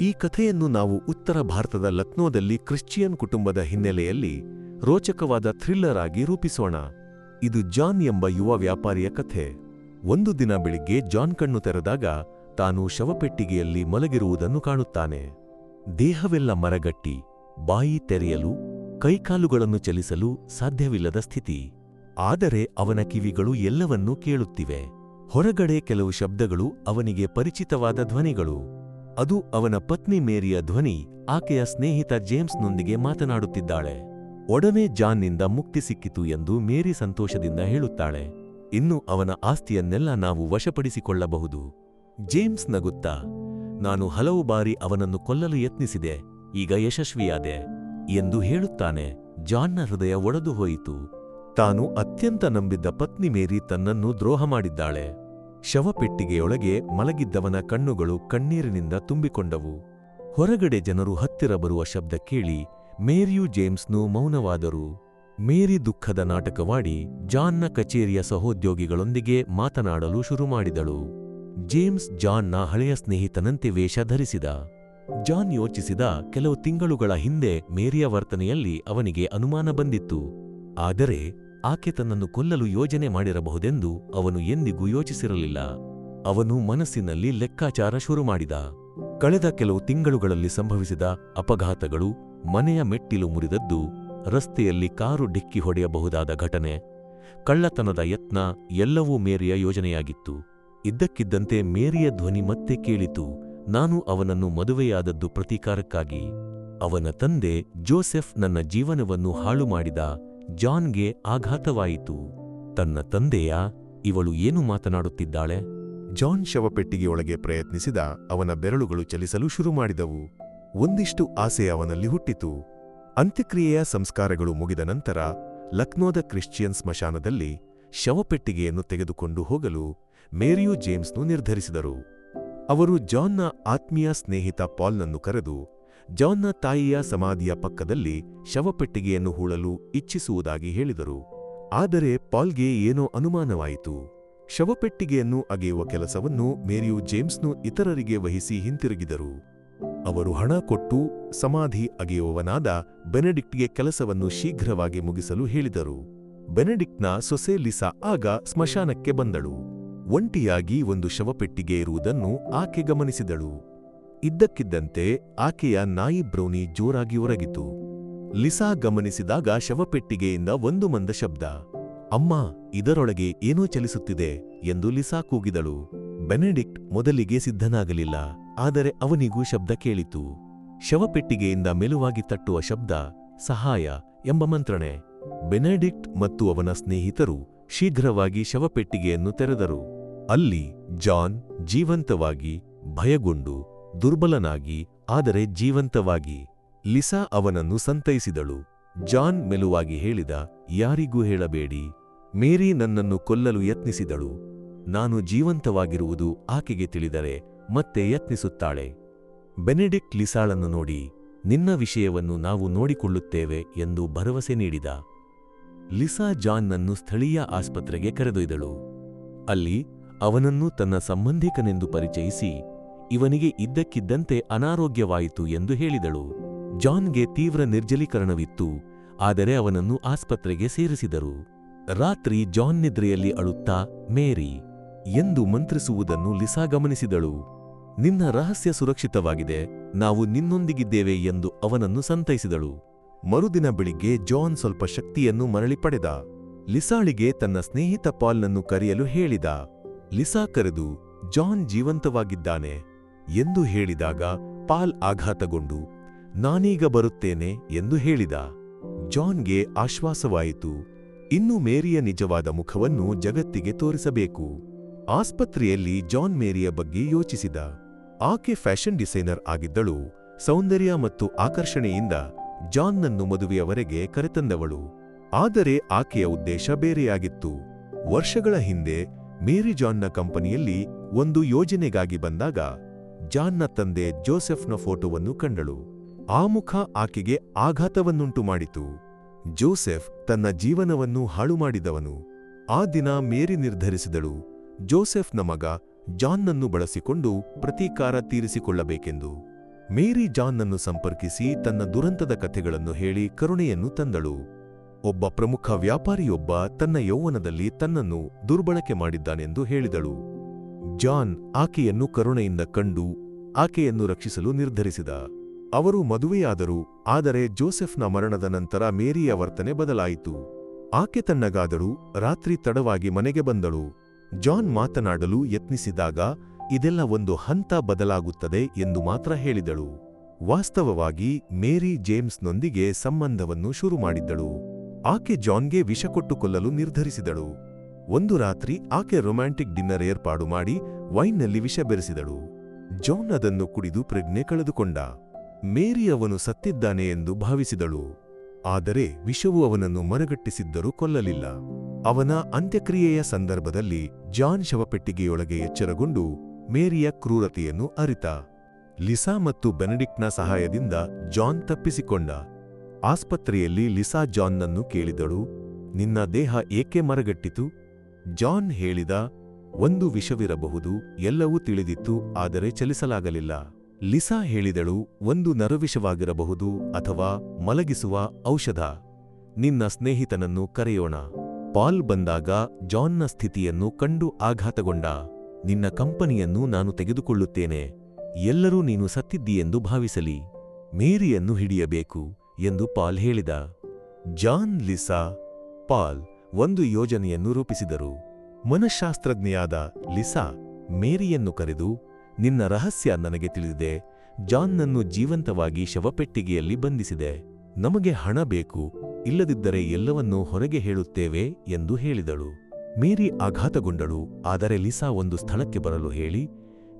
ಈ ಕಥೆಯನ್ನು ನಾವು ಉತ್ತರ ಭಾರತದ ಲಕ್ನೋದಲ್ಲಿ ಕ್ರಿಶ್ಚಿಯನ್ ಕುಟುಂಬದ ಹಿನ್ನೆಲೆಯಲ್ಲಿ ರೋಚಕವಾದ ಥ್ರಿಲ್ಲರ್ ಆಗಿ ರೂಪಿಸೋಣ. ಇದು ಜಾನ್ ಎಂಬ ಯುವ ವ್ಯಾಪಾರಿಯ ಕಥೆ. ಒಂದು ದಿನ ಬೆಳಿಗ್ಗೆ ಜಾನ್ ಕಣ್ಣು ತೆರೆದಾಗ ತಾನು ಶವಪೆಟ್ಟಿಗೆಯಲ್ಲಿ ಮಲಗಿರುವುದನ್ನು ಕಾಣುತ್ತಾನೆ. ದೇಹವೆಲ್ಲ ಮರಗಟ್ಟಿ, ಬಾಯಿ ತೆರೆಯಲು, ಕೈಕಾಲುಗಳನ್ನು ಚಲಿಸಲು ಸಾಧ್ಯವಿಲ್ಲದ ಸ್ಥಿತಿ. ಆದರೆ ಅವನ ಕಿವಿಗಳು ಎಲ್ಲವನ್ನೂ ಕೇಳುತ್ತಿವೆ. ಹೊರಗಡೆ ಕೆಲವು ಶಬ್ದಗಳು ಅವನಿಗೆ ಪರಿಚಿತವಾದ ಧ್ವನಿಗಳು. ಅದು ಅವನ ಪತ್ನಿ ಮೇರಿಯ ಧ್ವನಿ, ಆಕೆಯ ಸ್ನೇಹಿತ ಜೇಮ್ಸ್ನೊಂದಿಗೆ ಮಾತನಾಡುತ್ತಿದ್ದಾಳೆ. ಒಡನೆ ಜಾನ್ನಿಂದ ಮುಕ್ತಿ ಸಿಕ್ಕಿತು ಎಂದು ಮೇರಿ ಸಂತೋಷದಿಂದ ಹೇಳುತ್ತಾಳೆ. ಇನ್ನು ಅವನ ಆಸ್ತಿಯನ್ನೆಲ್ಲ ನಾವು ವಶಪಡಿಸಿಕೊಳ್ಳಬಹುದು. ಜೇಮ್ಸ್ ನಗುತ್ತಾ, ನಾನು ಹಲವು ಬಾರಿ ಅವನನ್ನು ಕೊಲ್ಲಲು ಯತ್ನಿಸಿದೆ, ಈಗ ಯಶಸ್ವಿಯಾದೆ, ಎಂದು ಹೇಳುತ್ತಾನೆ. ಜಾನ್ನ ಹೃದಯ ಒಡೆದು ಹೋಯಿತು. ತಾನು ಅತ್ಯಂತ ನಂಬಿದ್ದ ಪತ್ನಿ ಮೇರಿ ತನ್ನನ್ನು ದ್ರೋಹ ಮಾಡಿದ್ದಾಳೆ. ಶವಪೆಟ್ಟಿಗೆಯೊಳಗೆ ಮಲಗಿದ್ದವನ ಕಣ್ಣುಗಳು ಕಣ್ಣೀರಿನಿಂದ ತುಂಬಿಕೊಂಡವು. ಹೊರಗಡೆ ಜನರು ಹತ್ತಿರ ಬರುವ ಶಬ್ದ ಕೇಳಿ ಮೇರಿಯು ಜೇಮ್ಸ್ನು ಮೌನವಾದರು. ಮೇರಿ ದುಃಖದ ನಾಟಕವಾಡಿ ಜಾನ್ನ ಕಚೇರಿಯ ಸಹೋದ್ಯೋಗಿಗಳೊಂದಿಗೆ ಮಾತನಾಡಲು ಶುರು ಮಾಡಿದಳು ಜೇಮ್ಸ್ ಜಾನ್ನ ಹಳೆಯ ಸ್ನೇಹಿತನಂತೆ ವೇಷ ಧರಿಸಿದ. ಜಾನ್ ಯೋಚಿಸಿದ ಕೆಲವು ತಿಂಗಳುಗಳ ಹಿಂದೆ ಮೇರಿಯ ವರ್ತನೆಯಲ್ಲಿ ಅವನಿಗೆ ಅನುಮಾನ ಬಂದಿತ್ತು. ಆದರೆ ಆಕೆ ತನ್ನನ್ನು ಕೊಲ್ಲಲು ಯೋಜನೆ ಮಾಡಿರಬಹುದೆಂದು ಅವನು ಎಂದಿಗೂ ಯೋಚಿಸಿರಲಿಲ್ಲ. ಅವನು ಮನಸ್ಸಿನಲ್ಲಿ ಲೆಕ್ಕಾಚಾರ ಶುರು ಮಾಡಿದ. ಕಳೆದ ಕೆಲವು ತಿಂಗಳುಗಳಲ್ಲಿ ಸಂಭವಿಸಿದ ಅಪಘಾತಗಳು ಮನೆಯ ಮೆಟ್ಟಿಲು ಮುರಿದದ್ದು, ರಸ್ತೆಯಲ್ಲಿ ಕಾರು ಡಿಕ್ಕಿ ಹೊಡೆಯಬಹುದಾದ ಘಟನೆ, ಕಳ್ಳತನದ ಯತ್ನ ಎಲ್ಲವೂ ಮೇರಿಯ ಯೋಜನೆಯಾಗಿತ್ತು. ಇದ್ದಕ್ಕಿದ್ದಂತೆ ಮೇರಿಯ ಧ್ವನಿ ಮತ್ತೆ ಕೇಳಿತು, ನಾನು ಅವನನ್ನು ಮದುವೆಯಾದದ್ದು ಪ್ರತೀಕಾರಕ್ಕಾಗಿ. ಅವನ ತಂದೆ ಜೋಸೆಫ್ ನನ್ನ ಜೀವನವನ್ನು ಹಾಳು ಮಾಡಿದ ಜಾನ್ಗೆ ಆಘಾತವಾಯಿತು. ತನ್ನ ತಂದೆಯ, ಇವಳು ಏನು ಮಾತನಾಡುತ್ತಿದ್ದಾಳೆ? ಜಾನ್ ಶವಪೆಟ್ಟಿಗೆಯೊಳಗೆ ಪ್ರಯತ್ನಿಸಿದ ಅವನ ಬೆರಳುಗಳು ಚಲಿಸಲು ಶುರು ಮಾಡಿದವು. ಒಂದಿಷ್ಟು ಆಸೆ ಅವನಲ್ಲಿ ಹುಟ್ಟಿತು. ಅಂತ್ಯಕ್ರಿಯೆಯ ಸಂಸ್ಕಾರಗಳು ಮುಗಿದ ನಂತರ, ಲಕ್ನೋದ ಕ್ರಿಶ್ಚಿಯನ್ ಸ್ಮಶಾನದಲ್ಲಿ ಶವಪೆಟ್ಟಿಗೆಯನ್ನು ತೆಗೆದುಕೊಂಡು ಹೋಗಲು ಮೇರಿಯು ಜೇಮ್ಸ್ನು ನಿರ್ಧರಿಸಿದರು. ಅವರು ಜಾನ್ನ ಆತ್ಮೀಯ ಸ್ನೇಹಿತ ಪಾಲ್ನನ್ನು ಕರೆದು ಜಾನ್ನ ತಾಯಿಯ ಸಮಾಧಿಯ ಪಕ್ಕದಲ್ಲಿ ಶವಪೆಟ್ಟಿಗೆಯನ್ನು ಹೂಳಲು ಇಚ್ಛಿಸುವುದಾಗಿ ಹೇಳಿದರು. ಆದರೆ ಪಾಲ್ಗೆ ಏನೋ ಅನುಮಾನವಾಯಿತು. ಶವಪೆಟ್ಟಿಗೆಯನ್ನು ಅಗೆಯುವ ಕೆಲಸವನ್ನು ಮೇರಿಯು ಜೇಮ್ಸ್ನು ಇತರರಿಗೆ ವಹಿಸಿ ಹಿಂತಿರುಗಿದರು. ಅವರು ಹಣ ಕೊಟ್ಟು ಸಮಾಧಿ ಅಗೆಯುವವನಾದ ಬೆನೆಡಿಕ್ಟ್ಗೆ ಕೆಲಸವನ್ನು ಶೀಘ್ರವಾಗಿ ಮುಗಿಸಲು ಹೇಳಿದರು. ಬೆನೆಡಿಕ್ಟ್ನ ಸೊಸೆ ಲಿಸಾ ಆಗ ಸ್ಮಶಾನಕ್ಕೆ ಬಂದಳು. ಒಂಟಿಯಾಗಿ ಒಂದು ಶವಪೆಟ್ಟಿಗೆ ಇರುವುದನ್ನು ಆಕೆ ಗಮನಿಸಿದಳು. ಇದ್ದಕ್ಕಿದ್ದಂತೆ ಆಕೆಯ ನಾಯಿ ಬ್ರೌನಿ ಜೋರಾಗಿ ಒರಗಿತು. ಲಿಸಾ ಗಮನಿಸಿದಾಗ ಶವಪೆಟ್ಟಿಗೆಯಿಂದ ಒಂದು ಮಂದ ಶಬ್ದ, ಅಮ್ಮ, ಇದರೊಳಗೆ ಏನೋ ಚಲಿಸುತ್ತಿದೆ ಎಂದು ಲಿಸಾ ಕೂಗಿದಳು. ಬೆನೆಡಿಕ್ಟ್ ಮೊದಲಿಗೆ ಸಿದ್ಧನಾಗಲಿಲ್ಲ, ಆದರೆ ಅವನಿಗೂ ಶಬ್ದ ಕೇಳಿತು. ಶವಪೆಟ್ಟಿಗೆಯಿಂದ ಮೆಲುವಾಗಿ ತಟ್ಟುವ ಶಬ್ದ, ಸಹಾಯ ಎಂಬ ಮಂತ್ರಣೆ. ಬೆನೆಡಿಕ್ಟ್ ಮತ್ತು ಅವನ ಸ್ನೇಹಿತರು ಶೀಘ್ರವಾಗಿ ಶವಪೆಟ್ಟಿಗೆಯನ್ನು ತೆರೆದರು. ಅಲ್ಲಿ ಜಾನ್ ಜೀವಂತವಾಗಿ ಭಯಗೊಂಡು ದುರ್ಬಲನಾಗಿ, ಆದರೆ ಜೀವಂತವಾಗಿ. ಲಿಸಾ ಅವನನ್ನು ಸಂತೈಸಿದಳು. ಜಾನ್ ಮೆಲುವಾಗಿ ಹೇಳಿದ, ಯಾರಿಗೂ ಹೇಳಬೇಡಿ. ಮೇರಿ ನನ್ನನ್ನು ಕೊಲ್ಲಲು ಯತ್ನಿಸಿದಳು. ನಾನು ಜೀವಂತವಾಗಿರುವುದು ಆಕೆಗೆ ತಿಳಿದರೆ ಮತ್ತೆ ಯತ್ನಿಸುತ್ತಾಳೆ. ಬೆನೆಡಿಕ್ಟ್ ಲಿಸಾಳನ್ನು ನೋಡಿ, ನಿನ್ನ ವಿಷಯವನ್ನು ನಾವು ನೋಡಿಕೊಳ್ಳುತ್ತೇವೆ ಎಂದು ಭರವಸೆ ನೀಡಿದ. ಲಿಸಾ ಜಾನ್ನನ್ನು ಸ್ಥಳೀಯ ಆಸ್ಪತ್ರೆಗೆ ಕರೆದೊಯ್ದಳು. ಅಲ್ಲಿ ಅವನನ್ನು ತನ್ನ ಸಂಬಂಧಿಕನೆಂದು ಪರಿಚಯಿಸಿ ಇವನಿಗೆ ಇದ್ದಕ್ಕಿದ್ದಂತೆ ಅನಾರೋಗ್ಯವಾಯಿತು ಎಂದು ಹೇಳಿದಳು. ಜಾನ್ಗೆ ತೀವ್ರ ನಿರ್ಜಲೀಕರಣವಿತ್ತು, ಆದರೆ ಅವನನ್ನು ಆಸ್ಪತ್ರೆಗೆ ಸೇರಿಸಿದರು. ರಾತ್ರಿ ಜಾನ್ ನಿದ್ರೆಯಲ್ಲಿ ಅಳುತ್ತಾ, ಮೇರಿ, ಎಂದು ಮಂತ್ರಿಸುವುದನ್ನು ಲಿಸಾ ಗಮನಿಸಿದಳು. ನಿನ್ನ ರಹಸ್ಯ ಸುರಕ್ಷಿತವಾಗಿದೆ, ನಾವು ನಿನ್ನೊಂದಿಗಿದ್ದೇವೆ ಎಂದು ಅವನನ್ನು ಸಂತೈಸಿದಳು. ಮರುದಿನ ಬೆಳಿಗ್ಗೆ ಜಾನ್ ಸ್ವಲ್ಪ ಶಕ್ತಿಯನ್ನು ಮರಳಿ ಪಡೆದ. ಲಿಸಾಳಿಗೆ ತನ್ನ ಸ್ನೇಹಿತ ಪಾಲ್ನನ್ನು ಕರೆಯಲು ಹೇಳಿದ. ಲಿಸಾ ಕರೆದು, ಜಾನ್ ಜೀವಂತವಾಗಿದ್ದಾನೆ. ಎಂದು ಹೇಳಿದಾಗ ಪಾಲ್ ಆಘಾತಗೊಂಡು, ನಾನೀಗ ಬರುತ್ತೇನೆ ಎಂದು ಹೇಳಿದ. ಜಾನ್ಗೆ ಆಶ್ವಾಸವಾಯಿತು, ಇನ್ನು ಮೇರಿಯ ನಿಜವಾದ ಮುಖವನ್ನು ಜಗತ್ತಿಗೆ ತೋರಿಸಬೇಕು. ಆಸ್ಪತ್ರೆಯಲ್ಲಿ ಜಾನ್ ಮೇರಿಯ ಬಗ್ಗೆ ಯೋಚಿಸಿದ. ಆಕೆ ಫ್ಯಾಷನ್ ಡಿಸೈನರ್ ಆಗಿದ್ದಳು. ಸೌಂದರ್ಯ ಮತ್ತು ಆಕರ್ಷಣೆಯಿಂದ ಜಾನ್ನನ್ನು ಮದುವೆಯವರೆಗೆ ಕರೆತಂದವಳು. ಆದರೆ ಆಕೆಯ ಉದ್ದೇಶ ಬೇರೆಯಾಗಿತ್ತು. ವರ್ಷಗಳ ಹಿಂದೆ ಮೇರಿ ಜಾನ್ನ ಕಂಪನಿಯಲ್ಲಿ ಒಂದು ಯೋಜನೆಗಾಗಿ ಬಂದಾಗ ಜಾನ್ನ ತಂದೆ ಜೋಸೆಫ್ನ ಫೋಟೋವನ್ನು ಕಂಡಳು. ಆ ಮುಖ ಆಕೆಗೆ ಆಘಾತವನ್ನುಂಟು ಮಾಡಿತು. ಜೋಸೆಫ್ ತನ್ನ ಜೀವನವನ್ನು ಹಾಳು ಮಾಡಿದವನು. ಆ ದಿನ ಮೇರಿ ನಿರ್ಧರಿಸಿದಳು. ಜೋಸೆಫ್ನ ಮಗ ಜಾನ್ನನ್ನು ಬಳಸಿಕೊಂಡು ಪ್ರತೀಕಾರ ತೀರಿಸಿಕೊಳ್ಳಬೇಕೆಂದು. ಮೇರಿ ಜಾನ್ನನ್ನು ಸಂಪರ್ಕಿಸಿ ತನ್ನ ದುರಂತದ ಕಥೆಗಳನ್ನು ಹೇಳಿ ಕರುಣೆಯನ್ನು ತಂದಳು. ಒಬ್ಬ ಪ್ರಮುಖ ವ್ಯಾಪಾರಿಯೊಬ್ಬ ತನ್ನ ಯೌವನದಲ್ಲಿ ತನ್ನನ್ನು ದುರ್ಬಳಕೆ ಮಾಡಿದ್ದಾನೆಂದು ಹೇಳಿದಳು. ಜಾನ್ ಆಕೆಯನ್ನು ಕರುಣೆಯಿಂದ ಕಂಡು ಆಕೆಯನ್ನು ರಕ್ಷಿಸಲು ನಿರ್ಧರಿಸಿದ. ಅವರು ಮದುವೆಯಾದರು, ಆದರೆ ಜೋಸೆಫ್ನ ಮರಣದ ನಂತರ ಮೇರಿಯ ವರ್ತನೆ ಬದಲಾಯಿತು. ಆಕೆ ತಣ್ಣಗಾದಳು, ರಾತ್ರಿ ತಡವಾಗಿ ಮನೆಗೆ ಬಂದಳು. ಜಾನ್ ಮಾತನಾಡಲು ಯತ್ನಿಸಿದಾಗ, ಇದೆಲ್ಲ ಒಂದು ಹಂತ ಬದಲಾಗುತ್ತದೆ ಎಂದು ಮಾತ್ರ ಹೇಳಿದಳು. ವಾಸ್ತವವಾಗಿ, ಮೇರಿ ಜೇಮ್ಸ್ನೊಂದಿಗೆ ಸಂಬಂಧವನ್ನು ಶುರು ಮಾಡಿದ್ದಳು ಆಕೆ ಜಾನ್ಗೆ ವಿಷ ಕೊಟ್ಟುಕೊಲ್ಲಲು ನಿರ್ಧರಿಸಿದಳು. ಒಂದು ರಾತ್ರಿ ಆಕೆ ರೊಮ್ಯಾಂಟಿಕ್ ಡಿನ್ನರ್ ಏರ್ಪಾಡು ಮಾಡಿ ವೈನ್ನಲ್ಲಿ ವಿಷ ಬೆರೆಸಿದಳು. ಜಾನ್ ಅದನ್ನು ಕುಡಿದು ಪ್ರಜ್ಞೆ ಕಳೆದುಕೊಂಡ. ಮೇರಿ ಅವನು ಸತ್ತಿದ್ದಾನೆ ಎಂದು ಭಾವಿಸಿದಳು. ಆದರೆ ವಿಷವು ಅವನನ್ನು ಮರಗಟ್ಟಿಸಿದ್ದರೂ ಕೊಲ್ಲಲಿಲ್ಲ. ಅವನ ಅಂತ್ಯಕ್ರಿಯೆಯ ಸಂದರ್ಭದಲ್ಲಿ ಜಾನ್ ಶವಪೆಟ್ಟಿಗೆಯೊಳಗೆ ಎಚ್ಚರಗೊಂಡು ಮೇರಿಯ ಕ್ರೂರತೆಯನ್ನು ಅರಿತ. ಲಿಸಾ ಮತ್ತು ಬೆನಡಿಕ್ಟ್ನ ಸಹಾಯದಿಂದ ಜಾನ್ ತಪ್ಪಿಸಿಕೊಂಡ. ಆಸ್ಪತ್ರೆಯಲ್ಲಿ ಲಿಸಾ ಜಾನ್ನನ್ನು ಕೇಳಿದಳು. ನಿನ್ನ ದೇಹ ಏಕೆ ಮರಗಟ್ಟಿತು? ಜಾನ್ ಹೇಳಿದ, ಒಂದು ವಿಷವಿರಬಹುದು, ಎಲ್ಲವೂ ತಿಳಿದಿತ್ತು, ಆದರೆ ಚಲಿಸಲಾಗಲಿಲ್ಲ. ಲಿಸಾ ಹೇಳಿದಳು, ಒಂದು ನರವಿಷವಾಗಿರಬಹುದು ಅಥವಾ ಮಲಗಿಸುವ ಔಷಧ. ನಿನ್ನ ಸ್ನೇಹಿತನನ್ನು ಕರೆಯೋಣ. ಪಾಲ್ ಬಂದಾಗ ಜಾನ್ನ ಸ್ಥಿತಿಯನ್ನು ಕಂಡು ಆಘಾತಗೊಂಡ, ನಿನ್ನ ಕಂಪನಿಯನ್ನು ನಾನು ತೆಗೆದುಕೊಳ್ಳುತ್ತೇನೆ. ಎಲ್ಲರೂ ನೀನು ಸತ್ತಿದ್ದೀಯೆಂದು ಭಾವಿಸಲಿ. ಮೇರಿಯನ್ನು ಹಿಡಿಯಬೇಕು. ಎಂದು ಪಾಲ್ ಹೇಳಿದ. ಜಾನ್, ಲಿಸಾ, ಪಾಲ್ ಒಂದು ಯೋಜನೆಯನ್ನು ರೂಪಿಸಿದರು. ಮನಃಶಾಸ್ತ್ರಜ್ಞೆಯಾದ ಲಿಸಾ ಮೇರಿಯನ್ನು ಕರೆದು, ನಿನ್ನ ರಹಸ್ಯ ನನಗೆ ತಿಳಿದಿದೆ, ಜಾನ್ನನ್ನು ಜೀವಂತವಾಗಿ ಶವಪೆಟ್ಟಿಗೆಯಲ್ಲಿ ಬಂಧಿಸಿದೆ, ನಮಗೆ ಹಣ ಬೇಕು, ಇಲ್ಲದಿದ್ದರೆ ಎಲ್ಲವನ್ನೂ ಹೊರಗೆ ಹೇಳುತ್ತೇವೆ ಎಂದು ಹೇಳಿದಳು. ಮೇರಿ ಆಘಾತಗೊಂಡಳು, ಆದರೆ ಲಿಸಾ ಒಂದು ಸ್ಥಳಕ್ಕೆ ಬರಲು ಹೇಳಿ,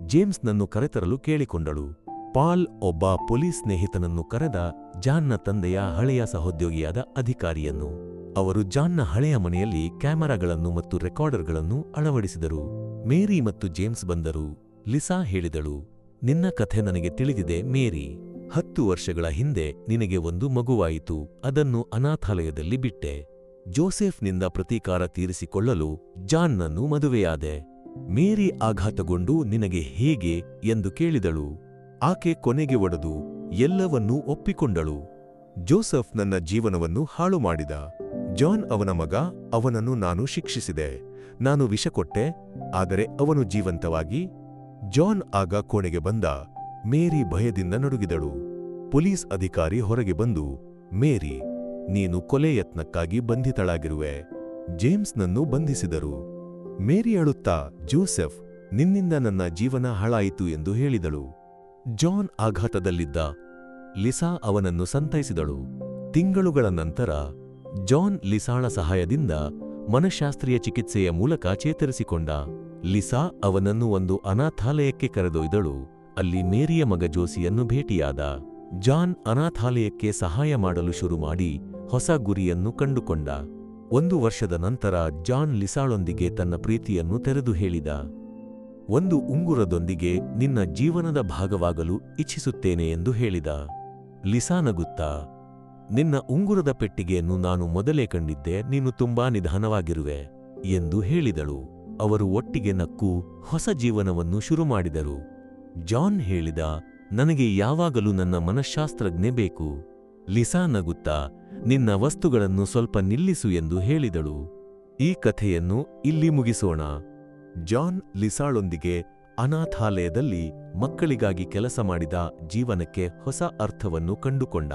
ಜೇಮ್ಸ್ನನ್ನು ಕರೆತರಲು ಕೇಳಿಕೊಂಡಳು. ಪಾಲ್ ಒಬ್ಬ ಪೊಲೀಸ್ ಸ್ನೇಹಿತನನ್ನು ಕರೆದ ಜಾನ್ನ ತಂದೆಯ ಹಳೆಯ ಸಹೋದ್ಯೋಗಿಯಾದ ಅಧಿಕಾರಿಯನ್ನು. ಅವರು ಜಾನ್ನ ಹಳೆಯ ಮನೆಯಲ್ಲಿ ಕ್ಯಾಮೆರಾಗಳನ್ನು ಮತ್ತು ರೆಕಾರ್ಡರ್ಗಳನ್ನು ಅಳವಡಿಸಿದರು. ಮೇರಿ ಮತ್ತು ಜೇಮ್ಸ್ ಬಂದರು. ಲಿಸಾ ಹೇಳಿದಳು, ನಿನ್ನ ಕಥೆ ನನಗೆ ತಿಳಿದಿದೆ, ಮೇರಿ. ಹತ್ತು ವರ್ಷಗಳ ಹಿಂದೆ ನಿನಗೆ ಒಂದು ಮಗುವಾಯಿತು. ಅದನ್ನು ಅನಾಥಾಲಯದಲ್ಲಿ ಬಿಟ್ಟೆ. ಜೋಸೆಫ್ನಿಂದ ಪ್ರತೀಕಾರ ತೀರಿಸಿಕೊಳ್ಳಲು ಜಾನ್ನನ್ನು ಮದುವೆಯಾದೆ. ಮೇರಿ ಆಘಾತಗೊಂಡು ನಿನಗೆ ಹೇಗೆ? ಎಂದು ಕೇಳಿದಳು. ಆಕೆ ಕೊನೆಗೆ ಒಡೆದು ಎಲ್ಲವನ್ನೂ ಒಪ್ಪಿಕೊಂಡಳು. ಜೋಸೆಫ್ ನನ್ನ ಜೀವನವನ್ನು ಹಾಳು ಮಾಡಿದ ಜಾನ್ ಅವನ ಮಗ ಅವನನ್ನು ನಾನು ಶಿಕ್ಷಿಸಿದೆ. ನಾನು ವಿಷ ಕೊಟ್ಟೆ, ಆದರೆ ಅವನು ಜೀವಂತವಾಗಿ. ಜಾನ್ ಆಗ ಕೋಣೆಗೆ ಬಂದ, ಮೇರಿ ಭಯದಿಂದ ನಡುಗಿದಳು. ಪೊಲೀಸ್ ಅಧಿಕಾರಿ ಹೊರಗೆ ಬಂದು, ಮೇರಿ, ನೀನು ಕೊಲೆ ಯತ್ನಕ್ಕಾಗಿ ಬಂಧಿತಳಾಗಿರುವೆ. ಜೇಮ್ಸ್ನನ್ನು ಬಂಧಿಸಿದರು. ಮೇರಿ ಅಳುತ್ತಾ, ಜೋಸೆಫ್, ನಿನ್ನಿಂದ ನನ್ನ ಜೀವನ ಹಾಳಾಯಿತು ಎಂದು ಹೇಳಿದಳು. ಜಾನ್ ಆಘಾತದಲ್ಲಿದ್ದ, ಲಿಸಾ ಅವನನ್ನು ಸಂತೈಸಿದಳು. ತಿಂಗಳುಗಳ ನಂತರ ಜಾನ್ ಲಿಸಾಳ ಸಹಾಯದಿಂದ ಮನಃಶಾಸ್ತ್ರೀಯ ಚಿಕಿತ್ಸೆಯ ಮೂಲಕ ಚೇತರಿಸಿಕೊಂಡ. ಲಿಸಾ ಅವನನ್ನು ಒಂದು ಅನಾಥಾಲಯಕ್ಕೆ ಕರೆದೊಯ್ದಳು. ಅಲ್ಲಿ ಮೇರಿಯ ಮಗ ಜೋಸಿಯನ್ನು ಭೇಟಿಯಾದ. ಜಾನ್ ಅನಾಥಾಲಯಕ್ಕೆ ಸಹಾಯ ಮಾಡಲು ಶುರು ಮಾಡಿ ಹೊಸ ಗುರಿಯನ್ನು ಕಂಡುಕೊಂಡ. ಒಂದು ವರ್ಷದ ನಂತರ ಜಾನ್ ಲಿಸಾಳೊಂದಿಗೆ ತನ್ನ ಪ್ರೀತಿಯನ್ನು ತೆರೆದು ಹೇಳಿದ. ಒಂದು ಉಂಗುರದೊಂದಿಗೆ ನಿನ್ನ ಜೀವನದ ಭಾಗವಾಗಲು ಇಚ್ಛಿಸುತ್ತೇನೆ ಎಂದು ಹೇಳಿದ. ಲಿಸಾ ನಗುತ್ತಾ ನಿನ್ನ ಉಂಗುರದ ಪೆಟ್ಟಿಗೆಯನ್ನು ನಾನು ಮೊದಲೇ ಕಂಡಿದ್ದೆ, ನೀನು ತುಂಬಾ ನಿಧಾನವಾಗಿರುವೆ ಎಂದು ಹೇಳಿದಳು. ಅವರು ಒಟ್ಟಿಗೆ ನಕ್ಕು ಹೊಸ ಜೀವನವನ್ನು ಶುರು ಮಾಡಿದರು. ಜಾನ್ ಹೇಳಿದ, ನನಗೆ ಯಾವಾಗಲೂ ನನ್ನ ಮನಃಶಾಸ್ತ್ರಜ್ಞೆ ಬೇಕು. ಲಿಸಾ ನಗುತ್ತಾ, ನಿನ್ನ ವಸ್ತುಗಳನ್ನು ಸ್ವಲ್ಪ ನಿಲ್ಲಿಸು ಎಂದು ಹೇಳಿದಳು. ಈ ಕಥೆಯನ್ನು ಇಲ್ಲಿ ಮುಗಿಸೋಣ. ಜಾನ್ ಲಿಸಾಳೊಂದಿಗೆ ಅನಾಥಾಲಯದಲ್ಲಿ ಮಕ್ಕಳಿಗಾಗಿ ಕೆಲಸ ಮಾಡಿದ ಜೀವನಕ್ಕೆ ಹೊಸ ಅರ್ಥವನ್ನು ಕಂಡುಕೊಂಡ.